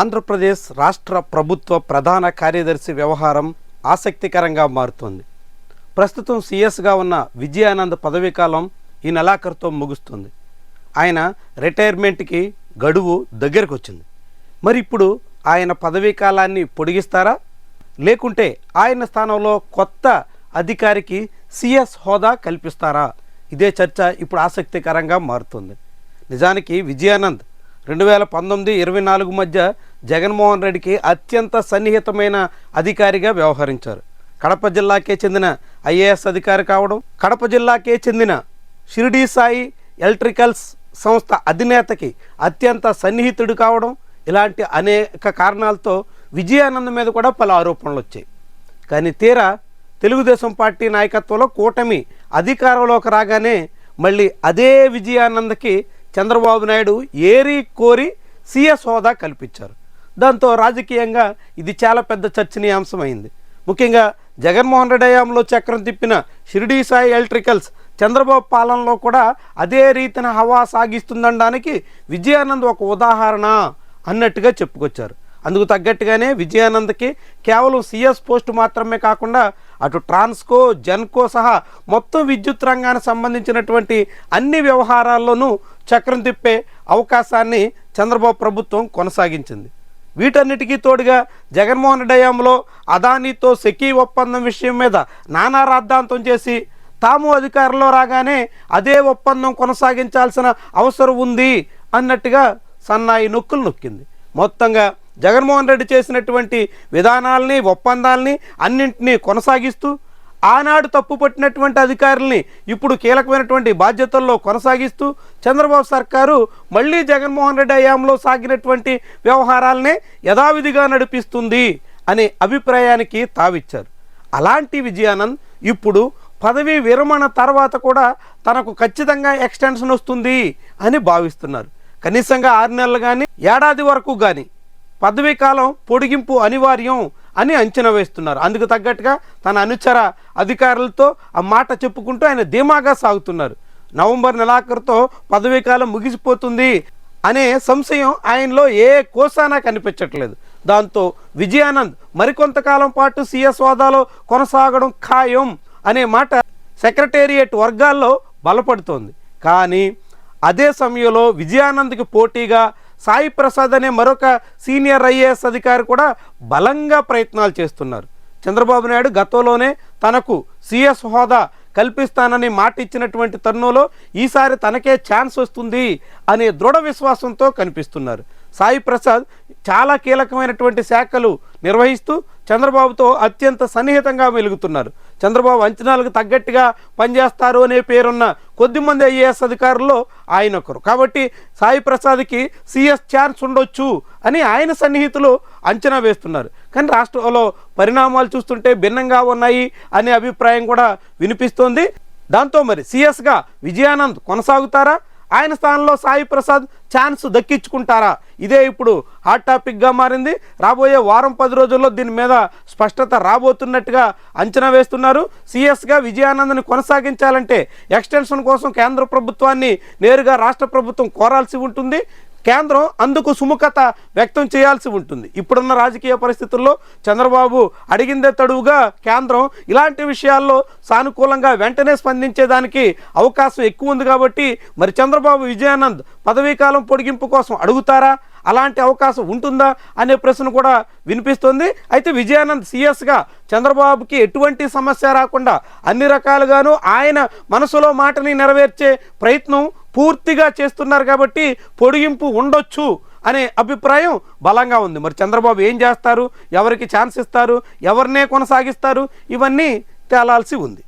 ఆంధ్రప్రదేశ్ రాష్ట్ర ప్రభుత్వ ప్రధాన కార్యదర్శి వ్యవహారం ఆసక్తికరంగా మారుతోంది. ప్రస్తుతం సీఎస్గా ఉన్న విజయానంద్ పదవీకాలం ఈ నెలాఖరుతో ముగుస్తుంది. ఆయన రిటైర్మెంట్కి గడువు దగ్గరకు వచ్చింది మరి ఇప్పుడు ఆయన పదవీ కాలాన్ని పొడిగిస్తారా? లేకుంటే ఆయన స్థానంలో కొత్త అధికారికి సిఎస్ హోదా కల్పిస్తారా? ఇదే చర్చ ఇప్పుడు ఆసక్తికరంగా మారుతుంది. నిజానికి విజయానంద్ రెండు వేల పంతొమ్మిది ఇరవై నాలుగు మధ్య జగన్మోహన్ రెడ్డికి అత్యంత సన్నిహితమైన అధికారిగా వ్యవహరించారు. కడప జిల్లాకే చెందిన ఐఏఎస్ అధికారి కావడం కడప జిల్లాకే చెందిన షిరిడీ సాయి ఎలక్ట్రికల్స్ సంస్థ అధినేతకి అత్యంత సన్నిహితుడు కావడం ఇలాంటి అనేక కారణాలతో విజయానంద్ మీద కూడా పలు ఆరోపణలు వచ్చాయి. కానీ తీరా తెలుగుదేశం పార్టీ నాయకత్వంలో కూటమి అధికారంలోకి రాగానే మళ్ళీ అదే విజయానందకి చంద్రబాబు నాయుడు ఏరి కోరి సీఎస్ హోదా కల్పించారు. దాంతో రాజకీయంగా ఇది చాలా పెద్ద చర్చనీయాంశమైంది. ముఖ్యంగా జగన్మోహన్ రెడ్డి హయాంలో చక్రం తిప్పిన షిరిడీ సాయి ఎలక్ట్రికల్స్ చంద్రబాబు పాలనలో కూడా అదే రీతిన హవా సాగిస్తుందనడానికి విజయానంద్ ఒక ఉదాహరణ అన్నట్టుగా చెప్పుకొచ్చారు. అందుకు తగ్గట్టుగానే విజయానంద్కి కేవలం సీఎస్ పోస్ట్ మాత్రమే కాకుండా అటు ట్రాన్స్కో జెన్కో సహా మొత్తం విద్యుత్ రంగానికి సంబంధించినటువంటి అన్ని వ్యవహారాల్లోనూ చక్రం తిప్పే అవకాశాన్ని చంద్రబాబు ప్రభుత్వం కొనసాగించింది. వీటన్నిటికీ తోడుగా జగన్మోహన్ డయాంలో అదానీతో సెకీ ఒప్పందం విషయం మీద నానా రాద్ధాంతం చేసి తాము అధికారంలో రాగానే అదే ఒప్పందం కొనసాగించాల్సిన అవసరం ఉంది అన్నట్టుగా సన్నాయి నొక్కులు నొక్కింది. మొత్తంగా జగన్మోహన్ రెడ్డి చేసినటువంటి విధానాల్ని ఒప్పందాల్ని అన్నింటినీ కొనసాగిస్తూ ఆనాడు తప్పుపట్టినటువంటి అధికారుల్ని ఇప్పుడు కీలకమైనటువంటి బాధ్యతల్లో కొనసాగిస్తూ చంద్రబాబు సర్కారు మళ్ళీ జగన్మోహన్ రెడ్డి హయాంలో సాగినటువంటి వ్యవహారాలనే యథావిధిగా నడిపిస్తుంది అనే అభిప్రాయానికి తావిచ్చారు. అలాంటి విజయానంద్ ఇప్పుడు పదవీ విరమణ తర్వాత కూడా తనకు ఖచ్చితంగా ఎక్స్టెన్షన్ వస్తుంది అని భావిస్తున్నారు. కనీసంగా ఆరు నెలలు కానీ ఏడాది వరకు కానీ పదవీ కాలం పొడిగింపు అనివార్యం అని అంచనా వేస్తున్నారు. అందుకు తగ్గట్టుగా తన అనుచర అధికారులతో ఆ మాట చెప్పుకుంటూ ఆయన ధీమాగా సాగుతున్నారు. నవంబర్ నెలాఖరుతో పదవీ కాలం ముగిసిపోతుంది అనే సంశయం ఆయనలో ఏ కోసానా కనిపించట్లేదు. దాంతో విజయానంద్ మరికొంతకాలం పాటు సీఎస్ హోదాలో కొనసాగడం ఖాయం అనే మాట సెక్రటేరియట్ వర్గాల్లో బలపడుతోంది. కానీ అదే సమయంలో విజయానంద్కి పోటీగా సాయి ప్రసాద్ అనే మరొక సీనియర్ ఐఏఎస్ అధికారి కూడా బలంగా ప్రయత్నాలు చేస్తున్నారు. చంద్రబాబు నాయుడు గతంలోనే తనకు సిఎస్ హోదా కల్పిస్తానని మాట ఇచ్చినటువంటి తరుణంలో ఈసారి తనకే ఛాన్స్ వస్తుంది అనే దృఢ విశ్వాసంతో కనిపిస్తున్నారు. సాయి ప్రసాద్ చాలా కీలకమైనటువంటి శాఖలు నిర్వహిస్తూ చంద్రబాబుతో అత్యంత సన్నిహితంగా వెలుగుతున్నారు చంద్రబాబు అంచనాలకు తగ్గట్టుగా పనిచేస్తారు అనే పేరున్న కొద్దిమంది ఐఏఎస్ అధికారుల్లో ఆయన ఒకరు. కాబట్టి సాయి ప్రసాద్కి సీఎస్ ఛాన్స్ ఉండొచ్చు అని ఆయన సన్నిహితులు అంచనా వేస్తున్నారు. కానీ రాష్ట్రంలో పరిణామాలు చూస్తుంటే భిన్నంగా ఉన్నాయి అనే అభిప్రాయం కూడా వినిపిస్తోంది. దాంతో మరి సీఎస్గా విజయానంద్ కొనసాగుతారా? ఆయన స్థానంలో సాయి ప్రసాద్ ఛాన్స్ దక్కించుకుంటారా? ఇదే ఇప్పుడు హాట్ టాపిక్గా మారింది. రాబోయే వారం పది రోజుల్లో దీని మీద స్పష్టత రాబోతున్నట్టుగా అంచనా వేస్తున్నారు. సిఎస్గా విజయానందని కొనసాగించాలంటే ఎక్స్టెన్షన్ కోసం కేంద్ర ప్రభుత్వాన్ని నేరుగా రాష్ట్ర ప్రభుత్వం కోరాల్సి ఉంటుంది. కేంద్రం అందుకు సుముఖత వ్యక్తం చేయాల్సి ఉంటుంది. ఇప్పుడున్న రాజకీయ పరిస్థితుల్లో చంద్రబాబు అడిగిందే తడువుగా కేంద్రం ఇలాంటి విషయాల్లో సానుకూలంగా వెంటనే స్పందించేదానికి అవకాశం ఎక్కువ ఉంది కాబట్టి మరి చంద్రబాబు విజయానంద్ పదవీకాలం పొడిగింపు కోసం అడుగుతారా? అలాంటి అవకాశం ఉంటుందా అనే ప్రశ్న కూడా వినిపిస్తుంది. అయితే విజయానంద్ సీఎస్గా చంద్రబాబుకి ఎటువంటి సమస్య రాకుండా అన్ని రకాలుగాను ఆయన మనసులో మాటని నెరవేర్చే ప్రయత్నం పూర్తిగా చేస్తున్నారు కాబట్టి పొడిగింపు ఉండొచ్చు అనే అభిప్రాయం బలంగా ఉంది. మరి చంద్రబాబు ఏం చేస్తారు? ఎవరికి ఛాన్స్ ఇస్తారు? ఎవరినే కొనసాగిస్తారు? ఇవన్నీ తేలాల్సి ఉంది.